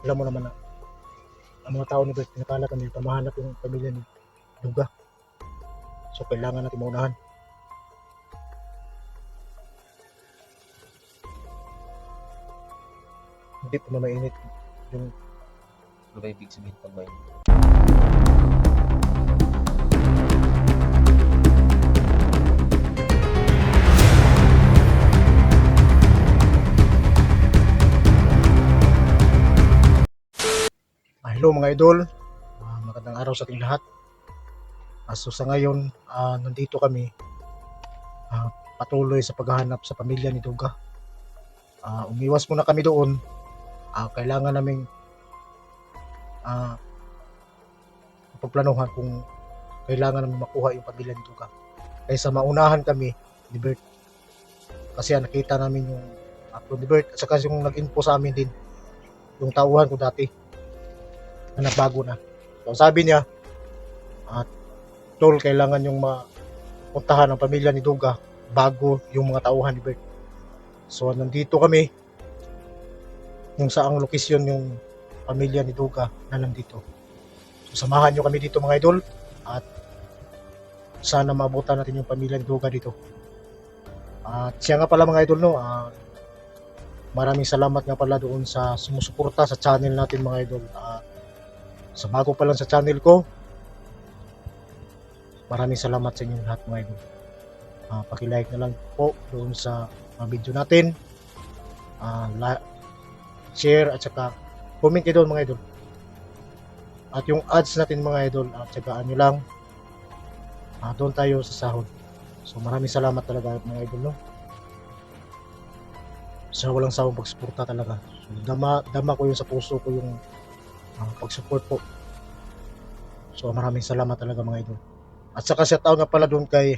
alam mo naman na ang mga tao ni Bert, pinakala kami, pamahanap yung pamilya ni Duga. So, kailangan natin maunahan. Hindi pa mainit yung Ano ba ibig sabihin pag may hello mga idol, Ah, magandang araw sa ating lahat. Ah, so sa ngayon, ah, nandito kami ah, patuloy sa paghahanap sa pamilya ni Duga. Ah, umiwas muna kami doon. Ah, kailangan naming ah, pagplanuhan kung kailangan namin makuha yung pamilya ni Duga. Kaysa maunahan kami ni Bert. Kasi ah, nakita namin yung upload ni Bert at saka yung nag-info sa amin din yung tauhan ko dati na nabago na. So sabi niya, at tol, kailangan yung mapuntahan ng pamilya ni Duga bago yung mga tauhan ni Bert. So nandito kami kung saang lokasyon yung pamilya ni Duga na nandito. So samahan nyo kami dito mga idol at sana maabutan natin yung pamilya ni Duga dito. At siya nga pala mga idol no, ah, maraming salamat nga pala doon sa sumusuporta sa channel natin mga idol. At sa bago pa lang sa channel ko, maraming salamat sa inyong lahat mga idol. Uh, pakilike na lang po doon sa mga video natin. Ah, la- share at saka comment kayo doon mga idol. At yung ads natin mga idol, at saka nyo lang, ah, doon tayo sa sahod. So maraming salamat talaga mga idol no. Sa walang sawang pagsuporta talaga. So, dama, dama ko yung sa puso ko yung ah, pag-support po. So maraming salamat talaga mga idol. At saka shout out nga pala doon kay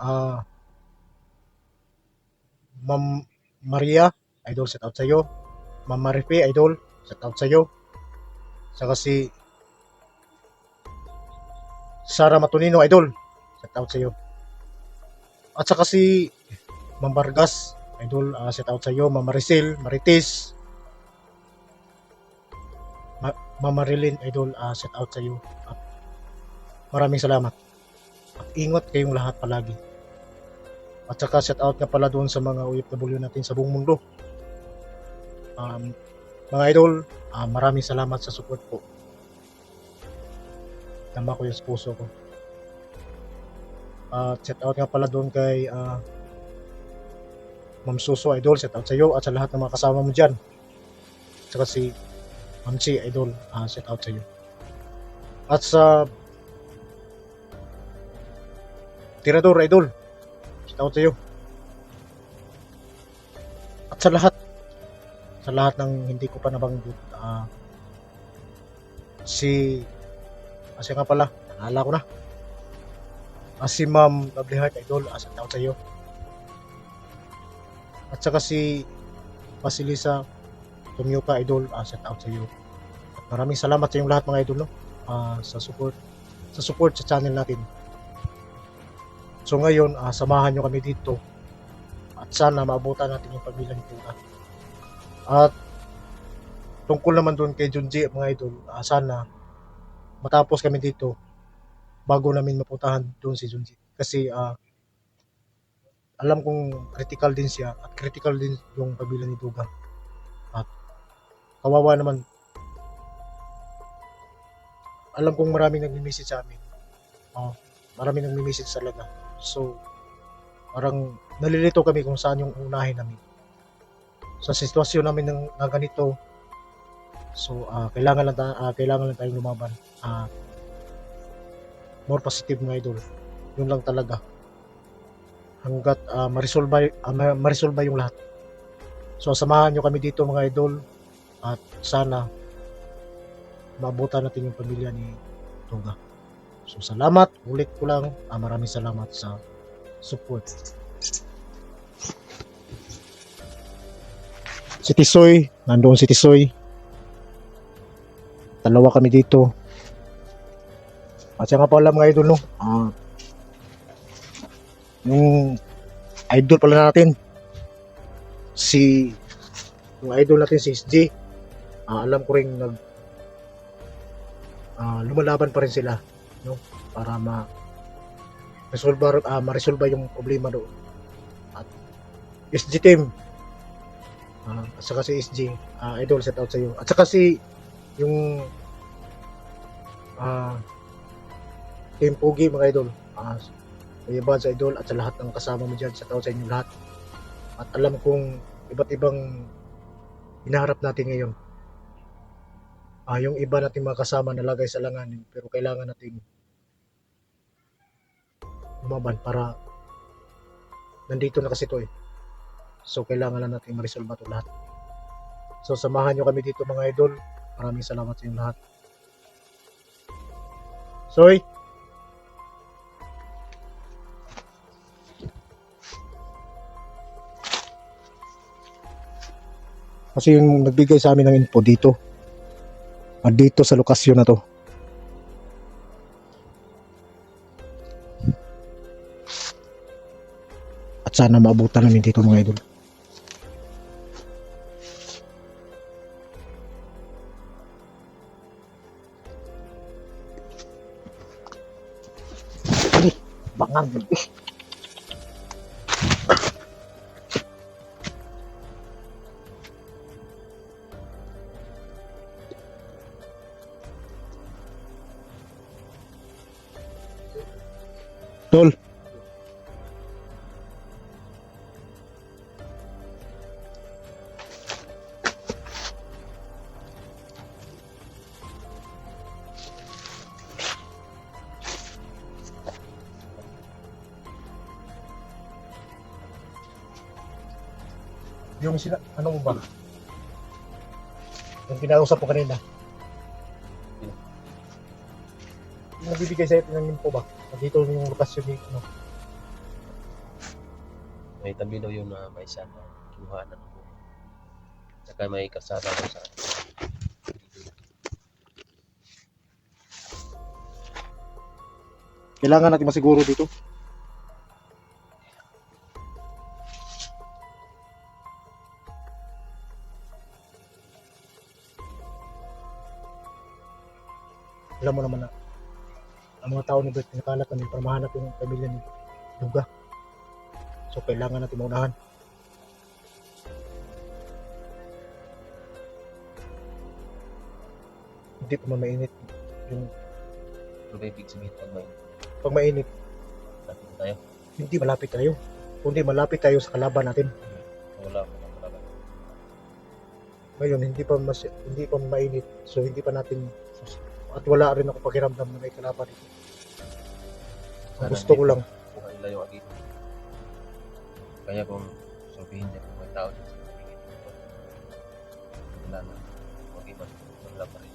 ah Ma'am Maria, idol shout out sa iyo. Ma'am Marife, idol, shout out sa iyo. Saka si Sara Matunino, idol, shout out sa iyo. At saka si Ma'am Vargas, idol, uh, shout out sa iyo. Ma'am Maricel, Marites, Mama Marilyn, idol, uh, shout out sa iyo. At maraming salamat. At ingat kayong lahat palagi. At saka shout out nga pala doon sa mga OFW natin sa buong mundo. Um, mga idol, ah, maraming salamat sa support po. Tama ko yung puso ko. At shout out nga pala doon kay ah, Ma'am Suso Idol, shout out sa iyo at sa lahat ng mga kasama mo dyan. Saka si Chi Idol, ah, shout out sa iyo. At sa Tirador Idol, shout out sa iyo. At sa lahat, sa lahat ng hindi ko pa nabanggit, ah, si, kasi nga pala, naalala ko na, ah, si Ma'am Lovely Heart Idol, ah, shout out sa iyo. At saka si Basilisa Tumyoka Idol, ah, shout out sa iyo. Maraming salamat sa inyong lahat mga idol no? ah, sa support sa support sa channel natin. So ngayon, ah, samahan nyo kami dito at sana maabutan natin yung pamilya ni Tuna. At tungkol naman doon kay Junji mga idol, ah, sana matapos kami dito bago namin mapuntahan doon si Junji. Kasi ah, alam kong critical din siya at critical din yung pamilya ni Duga. Kawawa naman. Alam kong maraming nagmi-message sa amin. Oh, maraming nagmi-message talaga. So, parang nalilito kami kung saan yung unahin namin. Sa sitwasyon namin ng, na ganito, so ah, kailangan lang ta- ah, kailangan lang tayong lumaban. Ah, more positive mga idol. Yun lang talaga hanggat uh, marisolba, uh, ma- marisolba yung lahat. So samahan nyo kami dito mga idol at sana maabutan natin yung pamilya ni Toga. So salamat, ulit ko lang, ah, maraming salamat sa support. Si Tisoy, nandoon si Tisoy. Dalawa kami dito. At siya nga pala mga idol no, ah, yung idol pala natin si yung idol natin si SJ Ah, alam ko rin nag ah, lumalaban pa rin sila no para ma resolve ah, ma-resolve yung problema doon. At SG team ah, at saka si SG ah, idol set out sa iyo. At saka si yung ah team Pogi mga idol. Ah, Kuya Bad sa idol at sa lahat ng kasama mo dyan, sa tao sa inyo lahat. At alam kong iba't ibang hinaharap natin ngayon. Ah, yung iba nating mga kasama nalagay sa langanin pero kailangan natin lumaban para nandito na kasi to eh. So kailangan lang natin ma-resolve ito lahat. So samahan nyo kami dito mga idol. Maraming salamat sa inyo lahat. Soy! Kasi yung nagbigay sa amin ng info dito. At dito sa lokasyon na to. At sana maabutan namin dito mga idol. Ay, bangang. Yung sila, ano mo ba? Yung kinausap ko kanina. Yung nagbibigay sa'yo ng info ba? Dito yung lokasyon ni ano. May tabi daw yun na may isa na kinuha na ako. Saka may kasama ko sa Kailangan natin masiguro dito. Alam mo naman na ang mga tao ni Bert pinakalat namin para mahanap yung pamilya ni Duga. So kailangan natin maunahan. Hindi pa man mainit. Yung Ano ba ibig sabihin pag mainit, natin tayo? hindi malapit tayo. Kundi malapit tayo sa kalaban natin. Wala ko na talaga. Ngayon hindi pa mas hindi pa mainit. So hindi pa natin at wala rin ako pakiramdam na may kalaban dito. Ang gusto ko lang Kuha nila yung agito. Kaya kung sabihin niya kung may tao dito sa paligid dito, wala na. Huwag iba. Wala pa rin.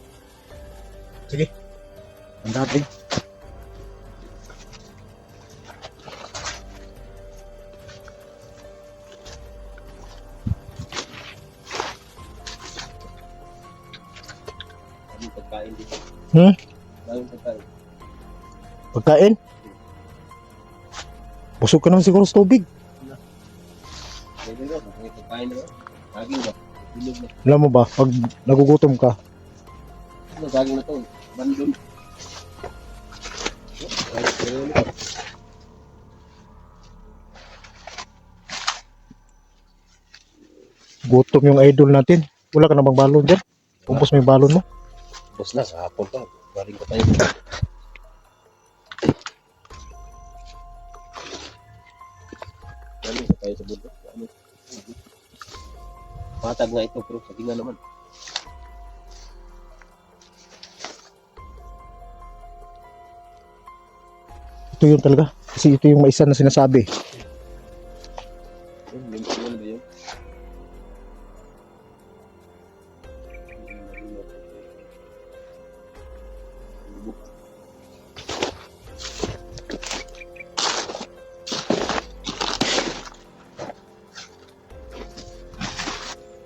ang dating. Hmm? Daming pagkain. Pagkain. Busog ka naman siguro sa tubig. May. Alam mo ba, pag nagugutom ka, Ano saging na to? Ayun. gutom yung idol natin. Wala ka na bang balon dyan? Mo yung balon mo. Tapos na, sa hapon pa. Galing ko tayo. Galing ko tayo sa bundok. Ano? Matag nga ito, pero sabi nga naman. Ito yun talaga. Kasi ito yung maisa na sinasabi.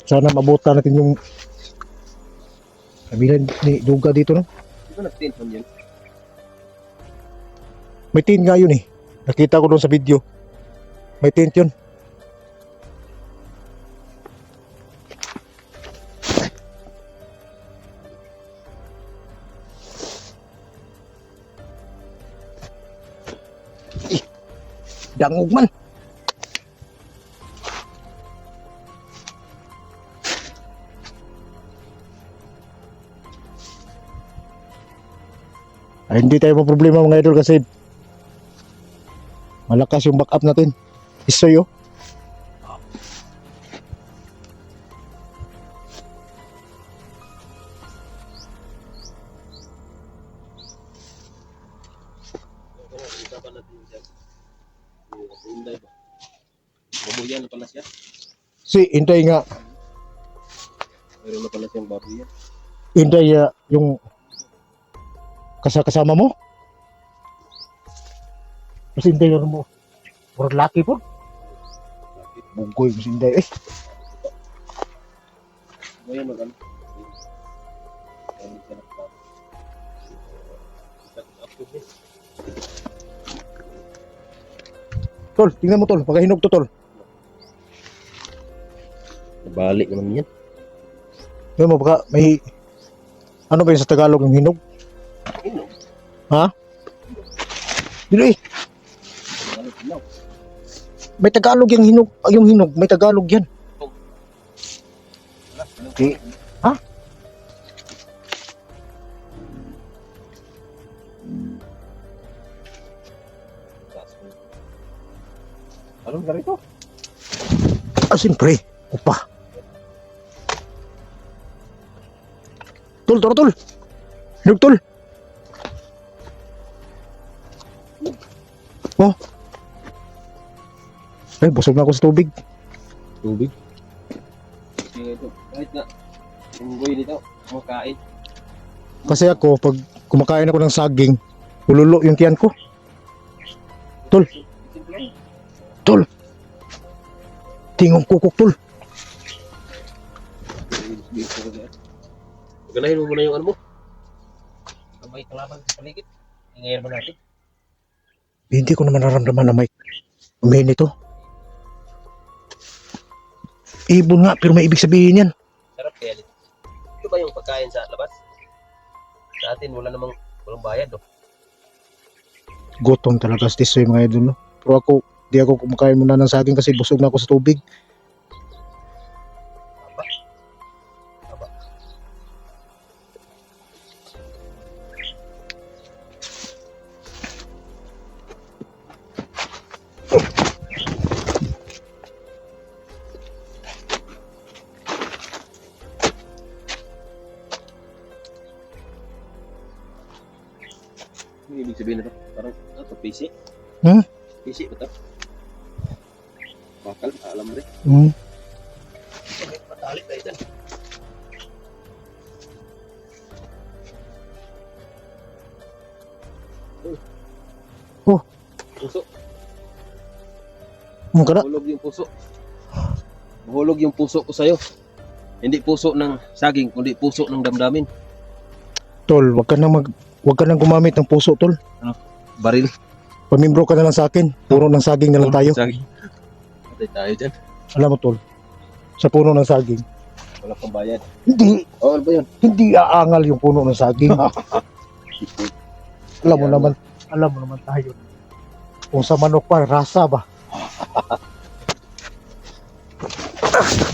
Sana mabuta natin yung kabila ni Duga dito no. Dito nag-tin man. May tin nga yun eh. Nakita ko doon sa video. May tint yun. Dangog man. Ay, hindi tayo problema mga idol kasi malakas yung backup natin. Isoy oh. Babuyan na pala siya. Si, hintay nga. Meron na pala siyang babuyan. Hintay ah, yung kasakasama mo. Yun mo. Puro laki po. Mo si hintay. Eh, Bayan mag ano? Gamit ka na pa. Upload niya. tol, tingnan mo tol. Pagkahinog to tol. Balik naman yan. Tingnan mo baka may ano ba yun sa Tagalog yung hinog? Inom. Dili na. May Tagalog yung hinog. ah, Yung hinog, may Tagalog yan. Okay. Ha? Anong ganito? Ah, siyempre. Upa. Tol, tol, tol. Hinog tol. Oh. Ay, busog na ako sa tubig. Tubig. Sige ito. Kahit na. Nito. Kumakain. Kasi ako, pag kumakain ako ng saging, hululo yung tiyan ko. Simple lang. Tingong kukok, tol. Ganahin mo muna yung ano mo. Kamay kalaban sa paligid. Ingayan mo natin. Hindi ko naman naramdaman na may umihin ito. Ibon nga, pero may ibig sabihin yan. Sarap kaya ito. Ito ba yung pagkain sa labas? Sa atin wala namang walang bayad oh. Gutom talaga sa tisoy mga idol. No? Pero ako, di ako kumakain muna ng saging kasi busog na ako sa tubig. PC ba to? Bakal, alam mo rin. Hmm. Okay, patali tayo dyan. Oh. Puso. Ano ka na? Mahulog yung puso. Mahulog yung puso ko sa'yo. Hindi puso ng saging, kundi puso ng damdamin. Tol, wag ka nang mag wag ka nang gumamit ng puso, tol. Baril. Pamimbro ka na lang sa akin. Puro ng saging na lang tayo. Saging. Patay tayo dyan. Alam mo, tol. Sa puno ng saging. Wala pang bayad. Hindi, Oh, ano ba yun? hindi aangal yung puno ng saging. alam mo naman, alam mo naman tayo. Kung sa manok pa, rasa ba?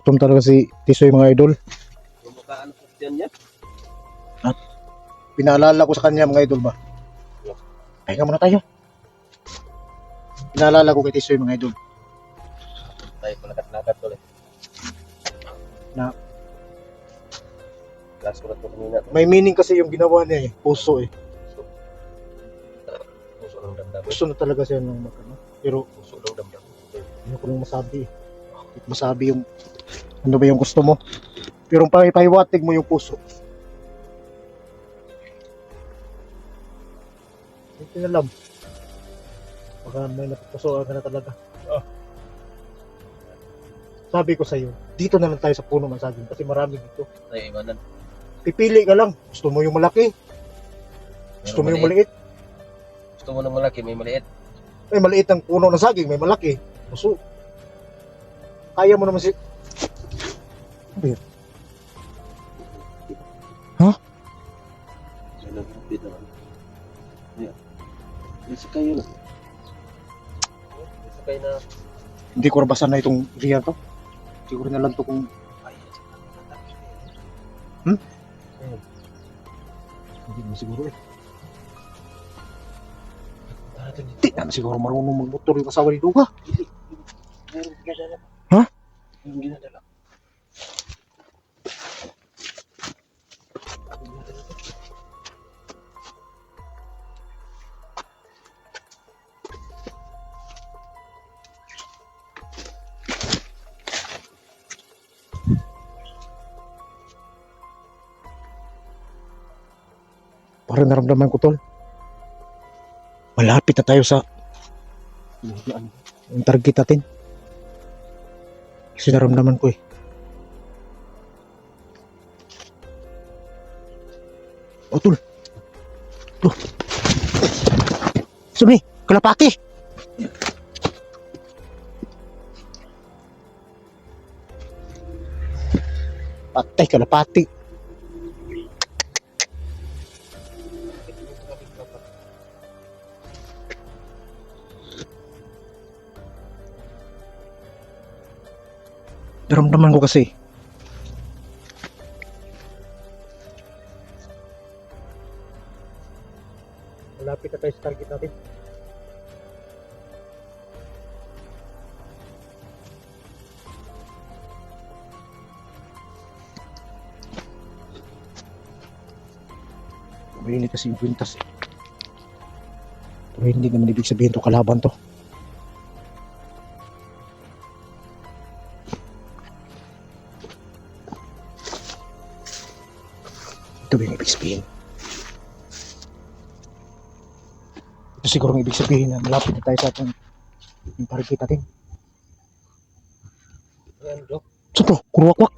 Gutom talaga si Tisoy mga idol. Yung makaano sa tiyan yan? Pinaalala ko sa kanya mga idol ba? Pahinga muna tayo. Pinaalala ko kay Tisoy mga idol. Tayo palakat-lakat ulit. Na- Last ko na kanina. May meaning kasi yung ginawa niya eh. Puso eh. Puso ng damdamin. Gusto na talaga siya ng magano. Pero Puso ng damdamin. hindi ko lang masabi eh. Masabi yung ano ba yung gusto mo. Pero pay pahiwatig mo yung puso. Hindi ko alam. Baka may napupuso ka na talaga. Sabi ko sa'yo, dito na lang tayo sa puno ng saging kasi marami dito. Tayo iwanan. Pipili ka lang. Gusto mo yung malaki? Gusto mo yung maliit? Gusto mo ng malaki, may maliit. May maliit ang puno ng saging, may malaki. Puso. Kaya mo naman si... Ano? So, nag-update naman. Yeah. Nasa kayo na. Nasa kayo na. Hindi ko nabasa na itong area to. Siguro na lang to kung... Ay, Hmm? Hindi mo siguro eh. Dito. Hindi naman siguro marunong magmotor yung asawa ni Duga. Meron. Ha? Meron ginadala. Ginadala to. Parang naramdaman ko tol. Malapit na tayo sa yung target natin. Kasi naramdaman ko eh. O tol. Tuh. Sumi, kalapati. Patay, kalapati. Naramdaman ko kasi. Malapit na tayo sa target natin. Mainit kasi yung kwintas eh. Pero hindi naman ibig sabihin to kalaban to. Sabihin? Ito siguro ang ibig sabihin na malapit na tayo sa ating yung target natin. Ayan, Dok. Saan to? Kuruwakwak.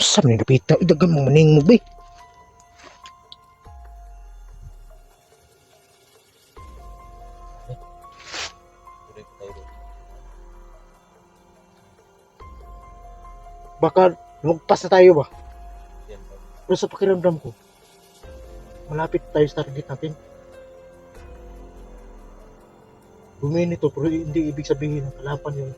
Saan na napita? Idagan mo maning mo ba Baka lumagpas na tayo ba? Pero sa pakiramdam ko, malapit tayo sa target natin. Buminito, pero hindi ibig sabihin ng kalaban yung